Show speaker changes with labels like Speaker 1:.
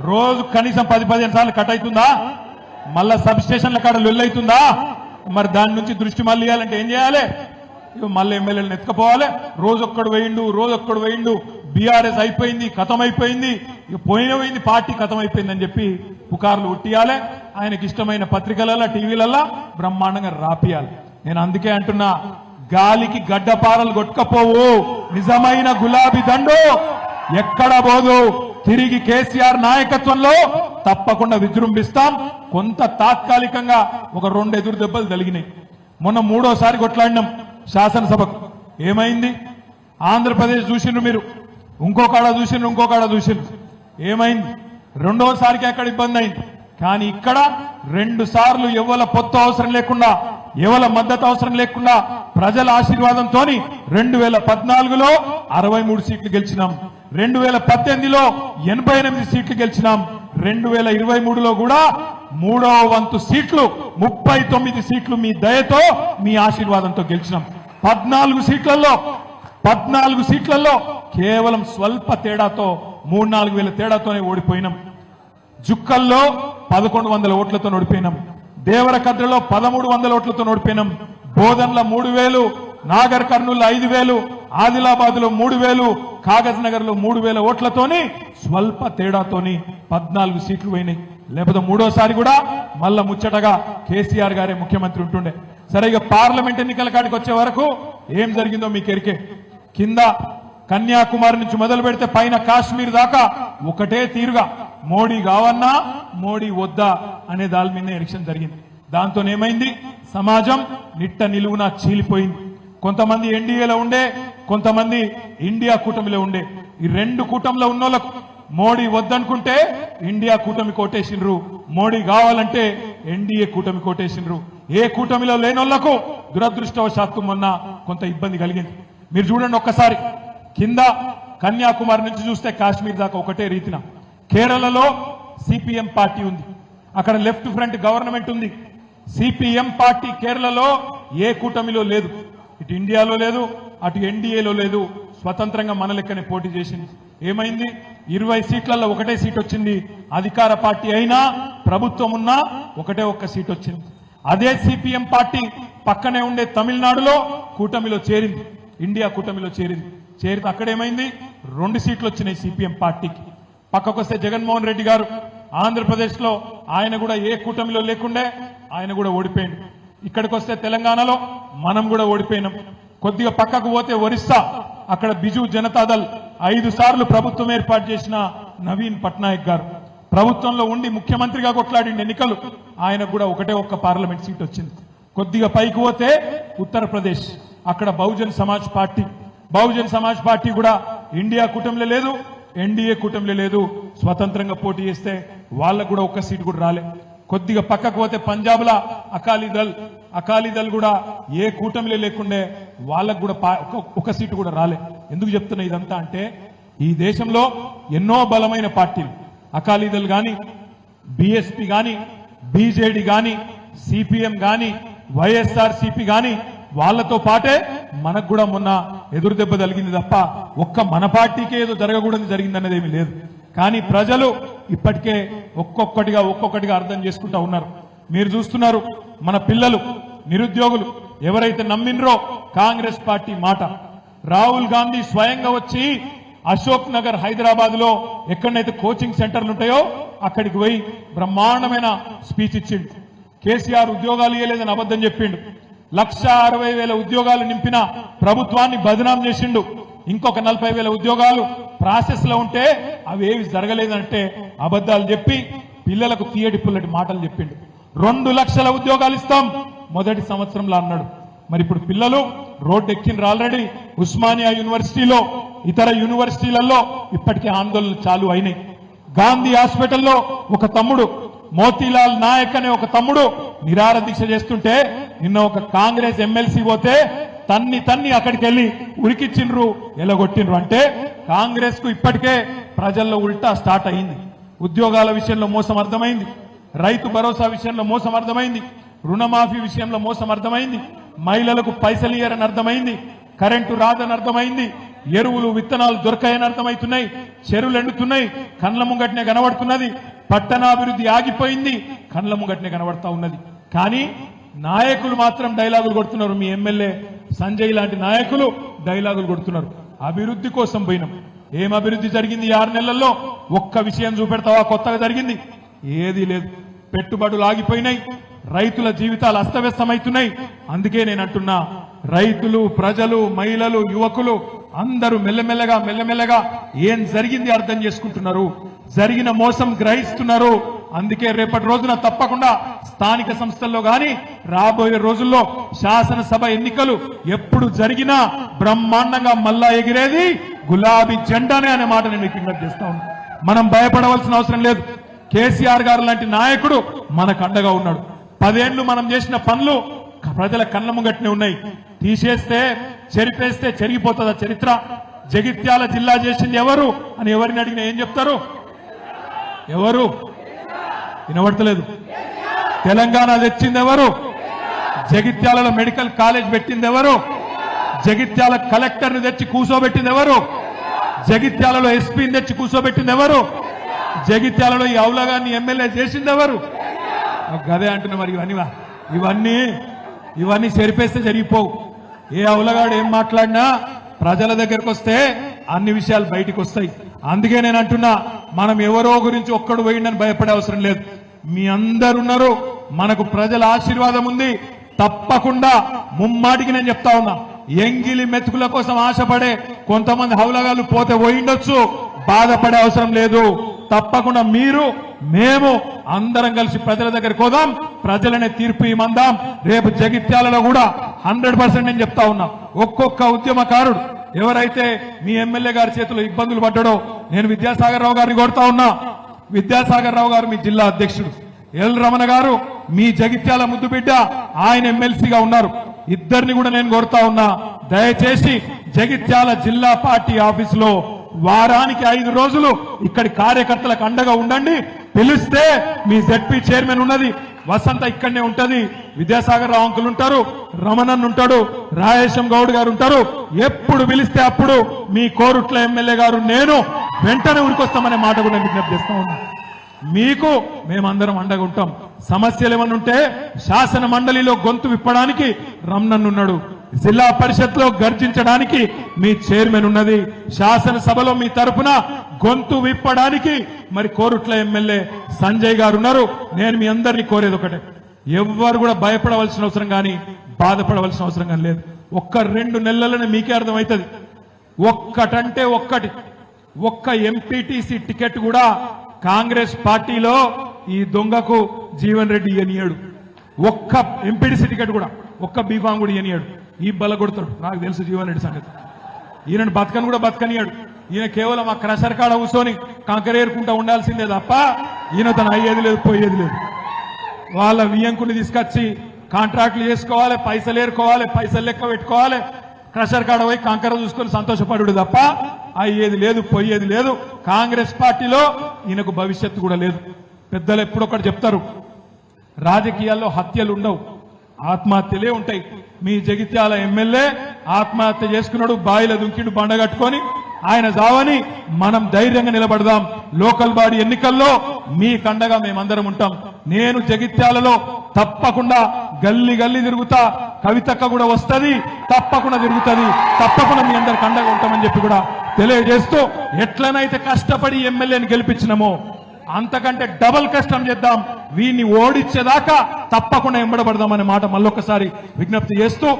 Speaker 1: రోజు కనీసం పది పదిహేను సార్లు కట్ అవుతుందా? మళ్ళా సబ్ స్టేషన్ల కాడ లొల్లైతుందా? మరి దాని నుంచి దృష్టి మళ్ళీ ఇవ్వాలంటే ఏం చేయాలి? మళ్ళీ ఎమ్మెల్యేలను ఎత్తుకపోవాలి. రోజొక్కడు వేయిండు రోజొక్కడు వేయిండు. బీఆర్ఎస్ అయిపోయింది కథం అయిపోయింది ఇక పోయిన పోయింది పార్టీ కథం అయిపోయింది అని చెప్పి పుకార్లు ఉట్టియాలి. ఆయనకి ఇష్టమైన పత్రికలలో టీవీలలో బ్రహ్మాండంగా రాపియాలి. నేను అందుకే అంటున్నా గాలికి గడ్డపారలు కొట్టుకపోవు. నిజమైన గులాబీ దండు ఎక్కడ పోదు? తిరిగి కేసీఆర్ నాయకత్వంలో తప్పకుండా విజృంభిస్తాం. కొంత తాత్కాలికంగా ఒక రెండు ఎదురు దెబ్బలు తగిలినాయి. మొన్న మూడోసారి కొట్లాడినాం శాసనసభకు. ఏమైంది? ఆంధ్రప్రదేశ్ చూసిండ్రు మీరు. ఇంకోకాడ చూసిండ్రు ఇంకోకాడ చూసిండ్రు. ఏమైంది? రెండోసారికి అక్కడ ఇబ్బంది అయింది? కానీ ఇక్కడ రెండు సార్లు ఎవల పొత్తు అవసరం లేకుండా ఎవల మద్దతు అవసరం లేకుండా ప్రజల ఆశీర్వాదంతో రెండు వేల పద్నాలుగులో అరవై మూడు సీట్లు గెలిచినాం. రెండు వేల పద్దెనిమిదిలో ఎనభై ఎనిమిది సీట్లు గెలిచినాం. రెండు వేల ఇరవై మూడులో కూడా మూడవ వంతు సీట్లు ముప్పై తొమ్మిది సీట్లు మీ దయతో మీ ఆశీర్వాదంతో గెలిచినాం. పద్నాలుగు సీట్లలో పద్నాలుగు సీట్లలో కేవలం స్వల్ప తేడాతో మూడు నాలుగు వేల తేడాతోనే ఓడిపోయినాం. జుక్కల్లో పదకొండు వందల ఓట్లతో ఓడిపోయినాం. దేవరకద్రలో పదమూడు వందల ఓట్లతో ఓడిపోయినాం. బోధన్ల మూడు వేలు నాగర్ కర్నూలు ఐదు వేలు ఆదిలాబాద్లో మూడు వేలు కాగజ్ నగర్లో మూడు వేల ఓట్లతోని స్వల్ప తేడాతోని పద్నాలుగు సీట్లు పోయినాయి. లేకపోతే మూడోసారి కూడా మళ్ళా ముచ్చటగా కేసీఆర్ గారే ముఖ్యమంత్రి ఉంటుండే. సరే ఇక పార్లమెంట్ ఎన్నికల కాడికి వచ్చే వరకు ఏం జరిగిందో మీకు ఎరికే కింద కన్యాకుమారి నుంచి మొదలు పెడితే పైన కాశ్మీర్ దాకా ఒకటే తీరుగా. మోడీ కావన్నా మోడీ వద్దా అనే దాని మీద ఎలక్షన్ జరిగింది. దాంతో ఏమైంది సమాజం నిట్ట నిలువున చీలిపోయింది. కొంతమంది ఎన్డీఏలో ఉండే కొంతమంది ఇండియా కూటమిలో ఉండే ఈ రెండు కూటమిలో ఉన్నోళ్ళకు మోడీ వద్దనుకుంటే ఇండియా కూటమి కోటేసిండ్రు మోడీ కావాలంటే ఎన్డీఏ కూటమి కోటేసిండ్రు ఏ కూటమిలో లేనోళ్ళకు దురదృష్టవశాత్తు మొన్న కొంత ఇబ్బంది కలిగింది. మీరు చూడండి ఒక్కసారి. కింద కన్యాకుమారి నుంచి చూస్తే కాశ్మీర్ దాకా ఒకటే రీతిన. కేరళలో సిపిఎం పార్టీ ఉంది. అక్కడ లెఫ్ట్ ఫ్రంట్ గవర్నమెంట్ ఉంది. సిపిఎం పార్టీ కేరళలో ఏ కూటమిలో లేదు. ఇటు ఇండియాలో లేదు అటు ఎన్డీఏలో లేదు స్వతంత్రంగా మన లెక్కనే పోటీ చేసింది. ఏమైంది? ఇరవై సీట్లలో ఒకటే సీట్ వచ్చింది. అధికార పార్టీ అయినా ప్రభుత్వం ఉన్నా ఒకటే ఒక్క సీట్ వచ్చింది. అదే సిపిఎం పార్టీ పక్కనే ఉండే తమిళనాడులో కూటమిలో చేరింది. ఇండియా కూటమిలో చేరింది. చేరితే అక్కడేమైంది? రెండు సీట్లు వచ్చినాయి సిపిఎం పార్టీకి. పక్కకొస్తే జగన్మోహన్ రెడ్డి గారు ఆంధ్రప్రదేశ్లో ఆయన కూడా ఏ కూటమిలో లేకుండే ఆయన కూడా ఓడిపోయింది ఇక్కడికి వస్తే తెలంగాణలో మనం కూడా ఓడిపోయినాం. కొద్దిగా పక్కకు పోతే ఒరిస్సా అక్కడ బిజు జనతాదళ్ ఐదు సార్లు ప్రభుత్వం ఏర్పాటు చేసిన నవీన్ పట్నాయక్ గారు. ప్రభుత్వంలో ఉండి ముఖ్యమంత్రిగా కొట్లాడిన ఎన్నికలు. ఆయనకు కూడా ఒకటే ఒక్క పార్లమెంట్ సీట్ వచ్చింది. కొద్దిగా పైకి పోతే ఉత్తరప్రదేశ్ అక్కడ బహుజన్ సమాజ్ పార్టీ. బహుజన్ సమాజ్ పార్టీ కూడా ఇండియా కూటమిలో లేదు ఎన్డీఏ కూటమిలో లేదు. స్వతంత్రంగా పోటీ చేస్తే వాళ్ళకు కూడా ఒక్క సీటు కూడా రాలే. కొద్దిగా పక్కకు పోతే పంజాబ్ లా అకాలీదల్ అకాలీదల్ కూడా ఏ కూటమిలే లేకుండే వాళ్ళకు కూడా పా- ఒక- ఒక సీటు కూడా రాలే. ఎందుకు చెప్తున్నా ఇదంతా అంటే ఈ దేశంలో ఎన్నో బలమైన పార్టీలు. అకాలీదల్ గాని బిఎస్పి గాని బీజేడీ గాని సిపిఎం గాని వైఎస్ఆర్ సిపి గాని వాళ్ళతో పాటే మనకు కూడా మొన్న ఎదురు దెబ్బ తగిలింది తప్ప ఒక్క మన పార్టీకే ఏదో జరగకూడదు జరిగిందనేది ఏమీ లేదు. కానీ ప్రజలు ఇప్పటికే ఒక్కొక్కటిగా ఒక్కొక్కటిగా అర్థం చేసుకుంటా ఉన్నారు. మీరు చూస్తున్నారు మన పిల్లలు నిరుద్యోగులు ఎవరైతే నమ్మినరో కాంగ్రెస్ పార్టీ మాట. రాహుల్ గాంధీ స్వయంగా వచ్చి అశోక్ నగర్ హైదరాబాద్లో ఎక్కడైతే కోచింగ్ సెంటర్లు ఉంటాయో అక్కడికి పోయి బ్రహ్మాండమైన స్పీచ్ ఇచ్చిండు. కేసీఆర్ ఉద్యోగాలు ఇవ్వలేదని అబద్ధం చెప్పిండు. లక్ష అరవై వేల ఉద్యోగాలు నింపిన ప్రభుత్వాన్ని బదనాం చేసిండు. ఇంకొక నలభై వేల ఉద్యోగాలు ప్రాసెస్లో ఉంటే అవేవి జరగలేదంటే అబద్ధాలు చెప్పి పిల్లలకు తీయటి పుల్లటి మాటలు చెప్పిండు. రెండు లక్షల ఉద్యోగాలు ఇస్తాం. మొదటి సంవత్సరంలో అన్నాడు. మరి ఇప్పుడు పిల్లలు రోడ్డు ఎక్కిండ్రు ఆల్రెడీ ఉస్మానియా యూనివర్సిటీలో ఇతర యూనివర్సిటీలలో ఇప్పటికే ఆందోళనలు చాలు అయినాయి. గాంధీ హాస్పిటల్లో ఒక తమ్ముడు మోతీలాల్ నాయక్ అనే ఒక తమ్ముడు నిరార దీక్ష చేస్తుంటే నిన్న ఒక కాంగ్రెస్ ఎమ్మెల్సీ పోతే తన్ని తన్ని అక్కడికి వెళ్ళి ఉరికిచ్చిండ్రు ఎలగొట్టిండ్రు అంటే కాంగ్రెస్కు ఇప్పటికే ప్రజల్లో ఉల్టా స్టార్ట్ అయింది. ఉద్యోగాల విషయంలో మోసం అర్థమైంది. రైతు భరోసా విషయంలో మోసం అర్థమైంది. రుణమాఫీ విషయంలో మోసం అర్థమైంది. మహిళలకు పైసలు ఇయ్యరని అర్థమైంది. కరెంటు రాదని అర్థమైంది. ఎరువులు విత్తనాలు దొరకాయని అర్థమవుతున్నాయి. చెరువులు ఎండుతున్నాయి. కండ్ల ముంగట్నే కనబడుతున్నది. పట్టణాభివృద్ధి ఆగిపోయింది. కండ్ల ముంగట్నే కనబడతా ఉన్నది. కానీ నాయకులు మాత్రం డైలాగులు కొడుతున్నారు. మీ ఎమ్మెల్యే సంజయ్ లాంటి నాయకులు డైలాగులు కొడుతున్నారు. అభివృద్ధి కోసం పోయినాం. ఏం అభివృద్ధి జరిగింది ఆరు నెలల్లో? ఒక్క విషయం చూపెడతావా? కొత్తగా జరిగింది. ఏది లేదు. పెట్టుబడులు ఆగిపోయినాయి. రైతుల జీవితాలు అస్తవ్యస్తమవుతున్నాయి. అందుకే నేను అంటున్నా రైతులు ప్రజలు మహిళలు యువకులు అందరూ మెల్లమెల్లగా మెల్లమెల్లగా ఏం జరిగింది అర్థం చేసుకుంటున్నారు? జరిగిన మోసం గ్రహిస్తున్నారు. అందుకే రేపటి రోజున తప్పకుండా స్థానిక సంస్థల్లో గాని రాబోయే రోజుల్లో శాసనసభ ఎన్నికలు ఎప్పుడు జరిగినా బ్రహ్మాండంగా మళ్ళా ఎగిరేది గులాబీ జెండానే అనే మాట నేను మీకు విజ్ఞప్తి చేస్తా మనం భయపడవలసిన అవసరం లేదు. కేసీఆర్ గారు లాంటి నాయకుడు మనకు అండగా ఉన్నాడు. పదేళ్ళు మనం చేసిన పనులు ప్రజల కళ్ళ ముంగట్నే ఉన్నాయి. తీసేస్తే చెరిపేస్తే చెరిగిపోతుందా చరిత్ర? జగిత్యాల జిల్లా చేసింది ఎవరు అని ఎవరిని అడిగినా ఏం చెప్తారు? ఎవరు? వినబడతలేదు. తెలంగాణ తెచ్చింది ఎవరు జగిత్యాలలో మెడికల్ కాలేజ్ పెట్టింది ఎవరు జగిత్యాల కలెక్టర్ని తెచ్చి కూర్చోబెట్టింది ఎవరు జగిత్యాలలో ఎస్పీని తెచ్చి కూర్చోబెట్టింది ఎవరు జగిత్యాలలో ఈ అవులగాన్ని ఎమ్మెల్యే చేసింది ఎవరు గదే అంటున్నా మరి ఇవన్నీ ఇవన్నీ ఇవన్నీ సరిపేస్తే జరిగిపోవు. ఏ అవులగాడు ఏం మాట్లాడినా ప్రజల దగ్గరకు వస్తే అన్ని విషయాలు బయటకు వస్తాయి అందుకే నేను అంటున్నా మనం ఎవరో గురించి ఒక్కడు పోయిండని భయపడే అవసరం లేదు. మీ అందరున్నారు. మనకు ప్రజల ఆశీర్వాదం ఉంది. తప్పకుండా ముమ్మాటికి నేను చెప్తా ఉన్నా. ఎంగిలి మెతుకుల కోసం ఆశపడే కొంతమంది హౌలగాళ్ళు పోతే పోయిండొచ్చు. బాధపడే అవసరం లేదు. తప్పకుండా మీరు మేము అందరం కలిసి ప్రజల దగ్గరికి పోదాం. ప్రజలనే తీర్పు ఇమందాం. రేపు జగిత్యాలలో కూడా హండ్రెడ్ పర్సెంట్ నేను చెప్తా ఉన్నా. ఒక్కొక్క ఉద్యమకారుడు ఎవరైతే మీ ఎమ్మెల్యే గారి చేతిలో ఇబ్బందులు పడ్డాడో నేను విద్యాసాగర్ రావు గారిని కొడతా ఉన్నా. విద్యాసాగర్ రావు గారు మీ జిల్లా అధ్యక్షుడు. ఎల్ రమణ గారు మీ జగిత్యాల ముద్దు బిడ్డ ఆయన ఎమ్మెల్సీగా ఉన్నారు. ఇద్దరిని కూడా నేను కోరుతా ఉన్నా. దయచేసి జగిత్యాల జిల్లా పార్టీ ఆఫీసులో వారానికి ఐదు రోజులు ఇక్కడి కార్యకర్తలకు అండగా ఉండండి. పిలిస్తే మీ జెడ్పీ చైర్మన్ ఉన్నది. వసంత ఇక్కడనే ఉంటది. విద్యాసాగర్ రావు అంకులు ఉంటారు. రమణన్ ఉంటాడు. రాయేశం గౌడ్ గారు ఉంటారు. ఎప్పుడు పిలిస్తే అప్పుడు మీ కోరుట్ల ఎమ్మెల్యే గారు నేను వెంటనే ఉరికొస్తామనే మాట కూడా నేను విజ్ఞప్తి చేస్తా మీకు మేమందరం అండగా ఉంటాం. సమస్యలు ఏమన్నా ఉంటే శాసన మండలిలో గొంతు విప్పడానికి రమణన్ ఉన్నాడు. జిల్లా పరిషత్లో గర్జించడానికి మీ చైర్మన్ ఉన్నది. శాసనసభలో మీ తరపున గొంతు విప్పడానికి మరి కోరుట్ల ఎమ్మెల్యే సంజయ్ గారు ఉన్నారు. నేను మీ అందరినీ కోరేది ఒకటే. ఎవ్వరు కూడా భయపడవలసిన అవసరం కానీ బాధపడవలసిన అవసరం కానీ లేదు. ఒక్క రెండు నెలలనే మీకే అర్థమవుతుంది. ఒక్కటంటే ఒక్కటి. ఒక్క ఎంపీటీసీ టికెట్ కూడా కాంగ్రెస్ పార్టీలో ఈ దొంగకు జీవన్ రెడ్డి ఇయనియాడు ఒక్క ఎంపీటీసీ టికెట్ కూడా ఒక్క బీఫామ్ కూడా ఇయనియాడు ఈ బల కొడతాడు నాకు తెలుసు జీవన్ రెడ్డి సంగతి. ఈయన బతకని కూడా బతకనియాడు ఈయన కేవలం ఆ క్రషర్ కాడ కూర్చొని కంకరేరుకుంటా ఉండాల్సిందే తప్ప ఈయన తను అయ్యేది లేదు పోయేది లేదు. వాళ్ళ వియ్యంకుని తీసుకొచ్చి కాంట్రాక్ట్లు చేసుకోవాలి పైసలు ఏరుకోవాలి పైసలు లెక్క పెట్టుకోవాలి. క్రషర్ కాడ పోయి కంకర చూసుకొని సంతోషపడు తప్ప అయ్యేది లేదు పోయేది లేదు. కాంగ్రెస్ పార్టీలో ఈయనకు భవిష్యత్తు కూడా లేదు. పెద్దలు ఎప్పుడొకటి చెప్తారు రాజకీయాల్లో హత్యలు ఉండవు ఆత్మహత్యలే ఉంటాయి. మీ జగిత్యాల ఎమ్మెల్యే ఆత్మహత్య చేసుకున్నాడు బాయిల దుంకిడు బండ కట్టుకొని ఆయన చావని మనం ధైర్యంగా నిలబడదాం. లోకల్ బాడీ ఎన్నికల్లో మీ కండగా మేమందరం ఉంటాం. నేను జగిత్యాలలో తప్పకుండా గల్లి గల్లి తిరుగుతా. కవితక్క కూడా వస్తుంది. తప్పకుండా తిరుగుతుంది. తప్పకుండా మీ అందరికి అండగా ఉంటామని చెప్పి కూడా తెలియజేస్తూ ఎట్లనైతే కష్టపడి ఎమ్మెల్యేని గెలిపించినమో అంతకంటే డబల్ కష్టం చేద్దాం. వీడిని ఓడించేదాకా తప్పకుండా ఎంబడబడదాం అనే మాట మళ్ళొకసారి విజ్ఞప్తి చేస్తూ